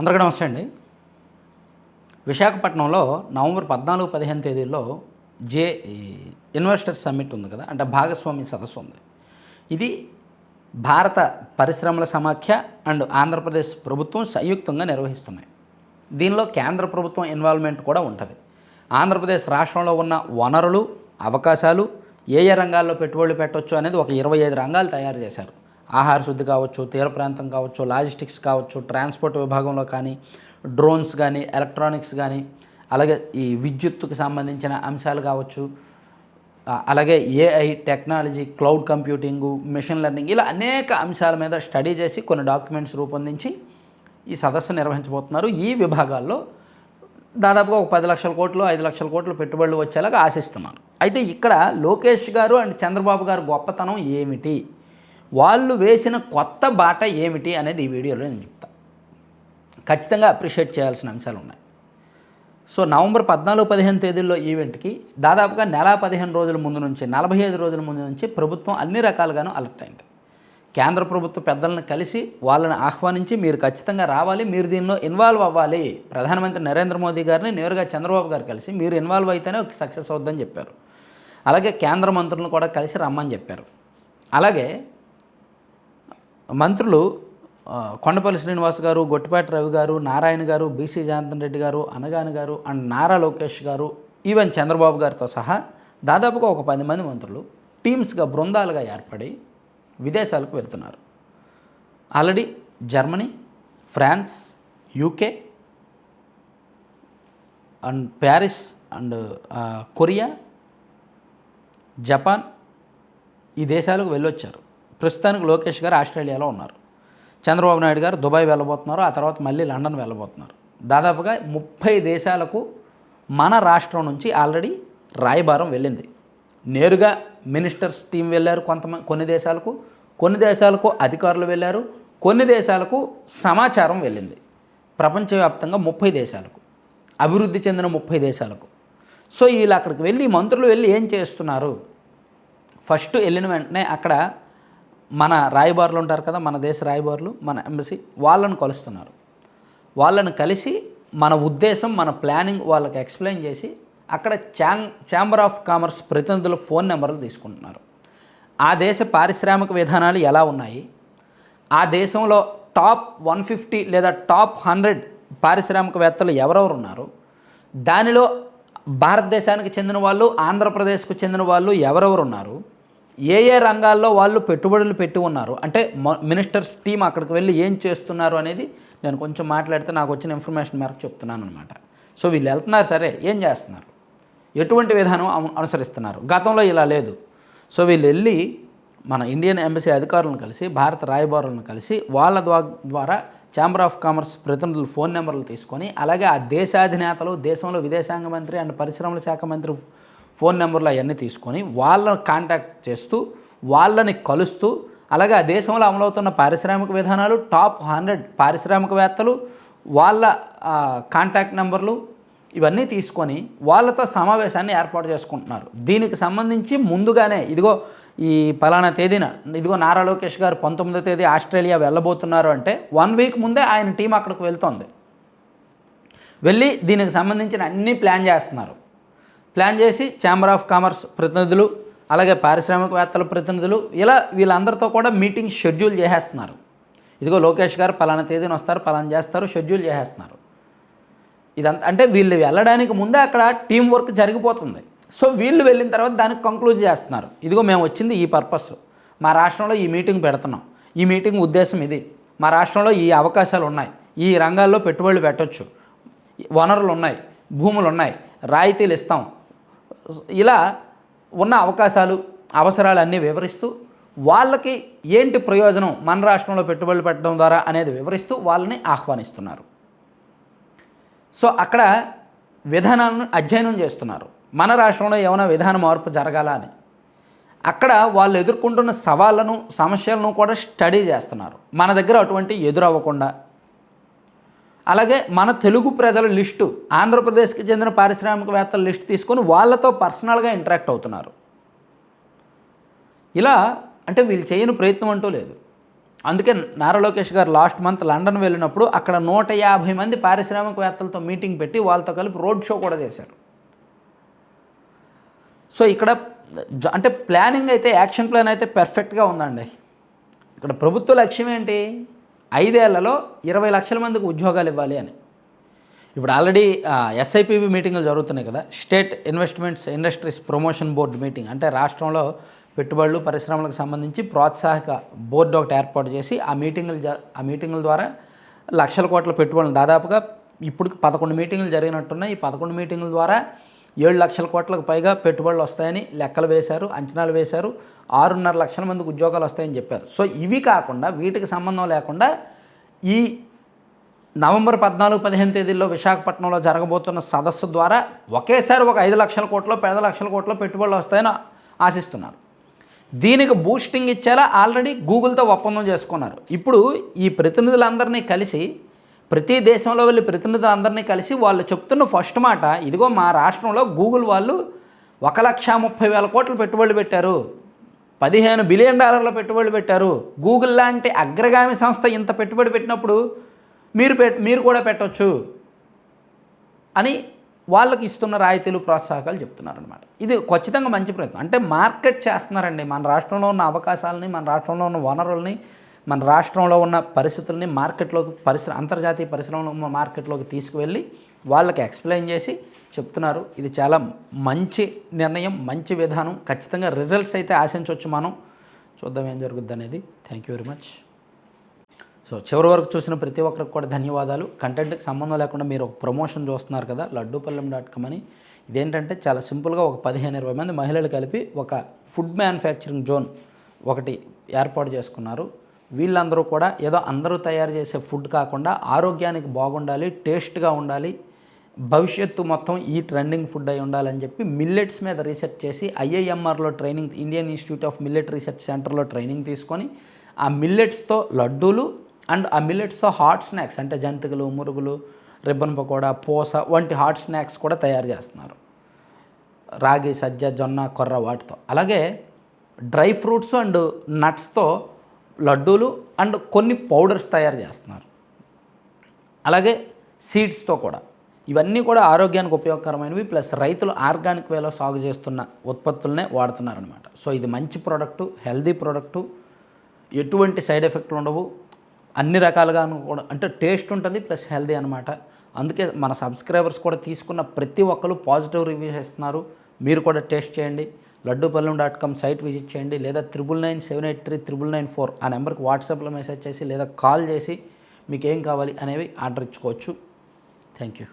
అందరికీ నమస్తే అండి. విశాఖపట్నంలో నవంబర్ పద్నాలుగు పదిహేను తేదీల్లో జే ఈ ఇన్వెస్టర్ సమ్మిట్ ఉంది కదా అంటే భాగస్వామి సదస్సు ఉంది. ఇది భారత పరిశ్రమల సమాఖ్య అండ్ ఆంధ్రప్రదేశ్ ప్రభుత్వం సంయుక్తంగా నిర్వహిస్తున్నాయి. దీనిలో కేంద్ర ప్రభుత్వం ఇన్వాల్వ్మెంట్ కూడా ఉంటుంది. ఆంధ్రప్రదేశ్ రాష్ట్రంలో ఉన్న వనరులు అవకాశాలు ఏ ఏ రంగాల్లో పెట్టుబడులు పెట్టవచ్చు అనేది ఒక ఇరవై ఐదు రంగాలు తయారు చేశారు. ఆహార శుద్ధి కావచ్చు తీర ప్రాంతం కావచ్చు లాజిస్టిక్స్ కావచ్చు ట్రాన్స్పోర్ట్ విభాగంలో కానీ డ్రోన్స్ కానీ ఎలక్ట్రానిక్స్ కానీ అలాగే ఈ విద్యుత్తుకు సంబంధించిన అంశాలు కావచ్చు అలాగే AI technology cloud computing machine learning ఇలా అనేక అంశాల మీద స్టడీ చేసి కొన్ని డాక్యుమెంట్స్ రూపొందించి ఈ సదస్సు నిర్వహించబోతున్నారు. ఈ విభాగాల్లో దాదాపుగా ఒక పది లక్షల కోట్లు ఐదు లక్షల కోట్లు పెట్టుబడులు వచ్చేలాగా ఆశిస్తున్నారు అయితే ఇక్కడ లోకేష్ గారు అండ్ చంద్రబాబు గారు గొప్పతనం ఏమిటి? వాళ్ళు వేసిన కొత్త బాట ఏమిటి అనేది ఈ వీడియోలో నేను చెప్తాను ఖచ్చితంగా అప్రిషియేట్ చేయాల్సిన అంశాలు ఉన్నాయి. సో నవంబర్ పద్నాలుగు పదిహేను తేదీల్లో ఈవెంట్కి దాదాపుగా నెల పదిహేను రోజుల ముందు నుంచి నలభై ఐదు రోజుల ముందు నుంచి ప్రభుత్వం అన్ని రకాలుగాను అలర్ట్ అయింది. కేంద్ర ప్రభుత్వ పెద్దలను కలిసి వాళ్ళని ఆహ్వానించి మీరు ఖచ్చితంగా రావాలి మీరు దీనిలో ఇన్వాల్వ్ అవ్వాలి. ప్రధానమంత్రి నరేంద్ర మోదీ గారిని నేరుగా చంద్రబాబు గారు కలిసి మీరు ఇన్వాల్వ్ అయితేనే ఒక సక్సెస్ అవుద్దని చెప్పారు. అలాగే కేంద్ర మంత్రులను కూడా కలిసి రమ్మని చెప్పారు. అలాగే మంత్రులు కొండపల్లి శ్రీనివాస్ గారు గొట్టిపాటి రవి గారు నారాయణ గారు బీసీ జనార్దన్ రెడ్డి గారు అనగాని గారు అండ్ నారా లోకేష్ గారు ఈవెన్ చంద్రబాబు గారితో సహా దాదాపుగా ఒక పది మంది మంత్రులు టీమ్స్గా బృందాలుగా ఏర్పడి విదేశాలకు వెళ్తున్నారు. Already Germany France UK and Paris and Korea Japan ఈ దేశాలకు వెళ్ళొచ్చారు. ప్రస్తుతానికి లోకేష్ గారు ఆస్ట్రేలియాలో ఉన్నారు. చంద్రబాబు నాయుడు గారు దుబాయ్ వెళ్ళబోతున్నారు. ఆ తర్వాత మళ్ళీ లండన్ వెళ్ళబోతున్నారు. దాదాపుగా ముప్పై దేశాలకు మన రాష్ట్రం నుంచి ఆల్రెడీ రాయబారం వెళ్ళింది. నేరుగా మినిస్టర్స్ టీం వెళ్ళారు కొంతమంది కొన్ని దేశాలకు కొన్ని దేశాలకు అధికారులు వెళ్ళారు కొన్ని దేశాలకు సమాచారం వెళ్ళింది. ప్రపంచవ్యాప్తంగా ముప్పై దేశాలకు అభివృద్ధి చెందిన ముప్పై దేశాలకు. సో వీళ్ళు అక్కడికి వెళ్ళి మంత్రులు వెళ్ళి ఏం చేస్తున్నారు? ఫస్ట్ వెళ్ళిన వెంటనే అక్కడ మన రాయబారులు ఉంటారు కదా మన దేశ రాయబారులు మన ఎంబసీ వాళ్ళను కలుస్తున్నారు. వాళ్ళని కలిసి మన ఉద్దేశం మన ప్లానింగ్ వాళ్ళకి ఎక్స్ప్లెయిన్ చేసి అక్కడ చాంగ్ ఛాంబర్ ఆఫ్ కామర్స్ ప్రతినిధుల ఫోన్ నెంబర్లు తీసుకుంటున్నారు. ఆ దేశ పారిశ్రామిక విధానాలు ఎలా ఉన్నాయి? ఆ దేశంలో టాప్ వన్ ఫిఫ్టీ లేదా టాప్ హండ్రెడ్ పారిశ్రామికవేత్తలు ఎవరెవరు ఉన్నారు? దానిలో భారతదేశానికి చెందిన వాళ్ళు ఆంధ్రప్రదేశ్కు చెందిన వాళ్ళు ఎవరెవరు ఉన్నారు? ఏ ఏ రంగాల్లో వాళ్ళు పెట్టుబడులు పెట్టి ఉన్నారు? అంటే మినిస్టర్స్ టీం అక్కడికి వెళ్ళి ఏం చేస్తున్నారు అనేది నేను కొంచెం మాట్లాడితే నాకు వచ్చిన ఇన్ఫర్మేషన్ మేరకు చెప్తున్నాను అనమాట సో వీళ్ళు వెళ్తున్నారు సరే ఏం చేస్తున్నారు? ఎటువంటి విధానం అను- అనుసరిస్తున్నారు? గతంలో ఇలా లేదు. సో వీళ్ళు వెళ్ళి మన ఇండియన్ ఎంబసీ అధికారులను కలిసి భారత రాయబారులను కలిసి వాళ్ళ ద్వారా ఛాంబర్ ఆఫ్ కామర్స్ ప్రతినిధుల ఫోన్ నెంబర్లు తీసుకొని అలాగే ఆ దేశాధినేతలు దేశంలో విదేశాంగ మంత్రి అండ్ పరిశ్రమల శాఖ మంత్రి ఫోన్ నెంబర్లు అవన్నీ తీసుకొని వాళ్ళని కాంటాక్ట్ చేస్తూ వాళ్ళని కలుస్తూ అలాగే ఆ దేశంలో అమలవుతున్న పారిశ్రామిక విధానాలు టాప్ హండ్రెడ్ పారిశ్రామికవేత్తలు వాళ్ళ కాంటాక్ట్ నెంబర్లు ఇవన్నీ తీసుకొని వాళ్ళతో సమావేశాన్ని ఏర్పాటు చేసుకుంటున్నారు. దీనికి సంబంధించి ముందుగానే ఇదిగో ఈ పలానా తేదీన ఇదిగో నారా లోకేష్ గారు పంతొమ్మిదో తేదీ ఆస్ట్రేలియా వెళ్ళబోతున్నారు అంటే వన్ వీక్ ముందే ఆయన టీం అక్కడికి వెళ్తోంది. వెళ్ళి దీనికి సంబంధించిన అన్ని ప్లాన్ చేస్తున్నారు. ప్లాన్ చేసి ఛాంబర్ ఆఫ్ కామర్స్ ప్రతినిధులు అలాగే పారిశ్రామికవేత్తల ప్రతినిధులు ఇలా వీళ్ళందరితో కూడా మీటింగ్ షెడ్యూల్ చేసేస్తున్నారు. ఇదిగో లోకేష్ గారు పలానా తేదీన వస్తారు పలానా చేస్తారు షెడ్యూల్ చేసేస్తున్నారు. ఇదంతా అంటే వీళ్ళు వెళ్ళడానికి ముందే అక్కడ టీం వర్క్ జరిగిపోతుంది. సో వీళ్ళు వెళ్ళిన తర్వాత దానికి కంక్లూజ్ చేస్తున్నారు. ఇదిగో మేము వచ్చింది ఈ పర్పస్. మా రాష్ట్రంలో ఈ మీటింగ్ పెడుతున్నాం. ఈ మీటింగ్ ఉద్దేశం ఇది. మా రాష్ట్రంలో ఈ అవకాశాలు ఉన్నాయి. ఈ రంగాల్లో పెట్టుబడులు పెట్టొచ్చు. వనరులు ఉన్నాయి. భూములు ఉన్నాయి. రాయితీలు ఇస్తాం. ఇలా ఉన్న అవకాశాలు అవసరాలు అన్నీ వివరిస్తూ వాళ్ళకి ఏంటి ప్రయోజనం మన రాష్ట్రంలో పెట్టుబడులు పెట్టడం ద్వారా అనేది వివరిస్తూ వాళ్ళని ఆహ్వానిస్తున్నారు. సో అక్కడ విధానాలను అధ్యయనం చేస్తున్నారు. మన రాష్ట్రంలో ఏమైనా విధాన మార్పు జరగాల అని. అక్కడ వాళ్ళు ఎదుర్కొంటున్న సవాళ్ళను సమస్యలను కూడా స్టడీ చేస్తున్నారు. మన దగ్గర అటువంటి ఎదురవ్వకుండా అలాగే మన తెలుగు ప్రజల లిస్టు ఆంధ్రప్రదేశ్కి చెందిన పారిశ్రామికవేత్తల లిస్ట్ తీసుకొని వాళ్ళతో పర్సనల్గా ఇంటరాక్ట్ అవుతున్నారు. ఇలా అంటే వీళ్ళు చేయని ప్రయత్నం అంటూ లేదు. అందుకే నారా లోకేష్ గారు లాస్ట్ మంత్ లండన్ వెళ్ళినప్పుడు అక్కడ నూట యాభై మంది పారిశ్రామికవేత్తలతో మీటింగ్ పెట్టి వాళ్ళతో కలిపి రోడ్ షో కూడా చేశారు. సో ఇక్కడ జ- అంటే ప్లానింగ్ అయితే యాక్షన్ ప్లాన్ అయితే పెర్ఫెక్ట్గా ఉందండి. ఇక్కడ ప్రభుత్వ లక్ష్యం ఏంటి? ఐదేళ్ళలో ఇరవై లక్షల మందికి ఉద్యోగాలు ఇవ్వాలి అని. ఇప్పుడు ఆల్రెడీ ఎస్ఐపిబి మీటింగ్లు జరుగుతున్నాయి కదా. State investments industries promotion board meeting. అంటే రాష్ట్రంలో పెట్టుబడులు పరిశ్రమలకు సంబంధించి ప్రోత్సాహక బోర్డు ఒకటి ఏర్పాటు చేసి ఆ మీటింగులు జ ఆ మీటింగుల ద్వారా లక్షల కోట్ల పెట్టుబడులు. దాదాపుగా ఇప్పుడు పదకొండు మీటింగులు జరిగినట్టున్నాయి. ఈ పదకొండు మీటింగుల ద్వారా ఏడు లక్షల కోట్లకు పైగా పెట్టుబడులు వస్తాయని లెక్కలు వేశారు అంచనాలు వేశారు. ఆరున్నర లక్షల మందికి ఉద్యోగాలు వస్తాయని చెప్పారు. సో ఇవి కాకుండా వీటికి సంబంధం లేకుండా ఈ నవంబర్ పద్నాలుగు పదిహేను తేదీల్లో విశాఖపట్నంలో జరగబోతున్న సదస్సు ద్వారా ఒకేసారి ఒక ఐదు లక్షల కోట్లో పది లక్షల కోట్లో పెట్టుబడులు వస్తాయని ఆశిస్తున్నారు. దీనికి బూస్టింగ్ ఇచ్చేలా ఆల్రెడీ గూగుల్తో ఒప్పందం చేసుకున్నారు. ఇప్పుడు ఈ ప్రతినిధులందరినీ కలిసి ప్రతి దేశంలో వెళ్ళి ప్రతినిధులందరినీ కలిసి వాళ్ళు చెప్తున్న ఫస్ట్ మాట ఇదిగో మా రాష్ట్రంలో గూగుల్ వాళ్ళు ఒక లక్ష ముప్పై వేల కోట్లు పెట్టుబడులు పెట్టారు. పదిహేను బిలియన్ డాలర్ల పెట్టుబడులు పెట్టారు. గూగుల్ లాంటి అగ్రగామి సంస్థ ఇంత పెట్టుబడి పెట్టినప్పుడు మీరు పెట్ మీరు కూడా పెట్టవచ్చు అని వాళ్ళకి ఇస్తున్న రాయితీలు ప్రోత్సాహకాలు చెప్తున్నారనమాట ఇది ఖచ్చితంగా మంచి ప్రయత్నం. అంటే మార్కెట్ చేస్తున్నారండి మన రాష్ట్రంలో ఉన్న అవకాశాలని మన రాష్ట్రంలో ఉన్న వనరుల్ని మన రాష్ట్రంలో ఉన్న పరిస్థితుల్ని మార్కెట్లోకి పరిశ్ర అంతర్జాతీయ పరిశ్రమలో ఉన్న మార్కెట్లోకి తీసుకువెళ్ళి వాళ్ళకి ఎక్స్ప్లెయిన్ చేసి చెప్తున్నారు. ఇది చాలా మంచి నిర్ణయం మంచి విధానం. ఖచ్చితంగా రిజల్ట్స్ అయితే ఆశించవచ్చు మనం. చూద్దాం ఏం జరుగుద్ది అనేది. Thank you very much so చివరి వరకు చూసిన ప్రతి ఒక్కరికి కూడా ధన్యవాదాలు. కంటెంట్కి సంబంధం లేకుండా మీరు ఒక ప్రమోషన్ చూస్తున్నారు కదా లడ్డూపల్లెం డాట్ కామ్ అని. ఇదేంటంటే చాలా సింపుల్గా ఒక పదిహేను ఇరవై మంది మహిళలు కలిపి ఒక ఫుడ్ మ్యానుఫ్యాక్చరింగ్ జోన్ ఒకటి ఏర్పాటు చేసుకున్నారు. వీళ్ళందరూ కూడా ఏదో అందరూ తయారు చేసే ఫుడ్ కాకుండా ఆరోగ్యానికి బాగుండాలి టేస్ట్గా ఉండాలి భవిష్యత్తు మొత్తం ఈ ట్రెండింగ్ ఫుడ్ అయి ఉండాలని చెప్పి మిల్లెట్స్ మీద రీసెర్చ్ చేసి ఐఐఎంఆర్లో training Indian institute of millet research సెంటర్లో ట్రైనింగ్ తీసుకొని ఆ మిల్లెట్స్తో లడ్డూలు అండ్ ఆ మిల్లెట్స్తో హాట్ స్నాక్స్ అంటే జంతికలు మురుగులు రిబ్బన్ పకోడా పూస వంటి హాట్ స్నాక్స్ కూడా తయారు చేస్తున్నారు. రాగి సజ్జ జొన్న కొర్ర వాటితో. అలాగే డ్రై ఫ్రూట్స్ అండ్ నట్స్తో లడ్డూలు అండ్ కొన్ని పౌడర్స్ తయారు చేస్తున్నారు. అలాగే సీడ్స్తో కూడా. ఇవన్నీ కూడా ఆరోగ్యానికి ఉపయోగకరమైనవి ప్లస్ రైతులు ఆర్గానిక్ వేలో సాగు చేస్తున్న ఉత్పత్తులనే వాడుతున్నారనమాట సో ఇది మంచి ప్రోడక్టు హెల్దీ ప్రోడక్టు. ఎటువంటి సైడ్ ఎఫెక్ట్లు ఉండవు. అన్ని రకాలుగా కూడా అంటే టేస్ట్ ఉంటుంది ప్లస్ హెల్దీ అనమాట అందుకే మన సబ్స్క్రైబర్స్ కూడా తీసుకున్న ప్రతి ఒక్కరు పాజిటివ్ రివ్యూస్ ఇస్తున్నారు. మీరు కూడా టేస్ట్ చేయండి. Laddupallam dot com site visit చేయండి లేదా triple nine seven eight three triple nine four ఆ నెంబర్కి వాట్సాప్లో మెసేజ్ చేసి లేదా కాల్ చేసి మీకు ఏం కావాలి అనేవి ఆర్డర్ ఇచ్చుకోవచ్చు. Thank you.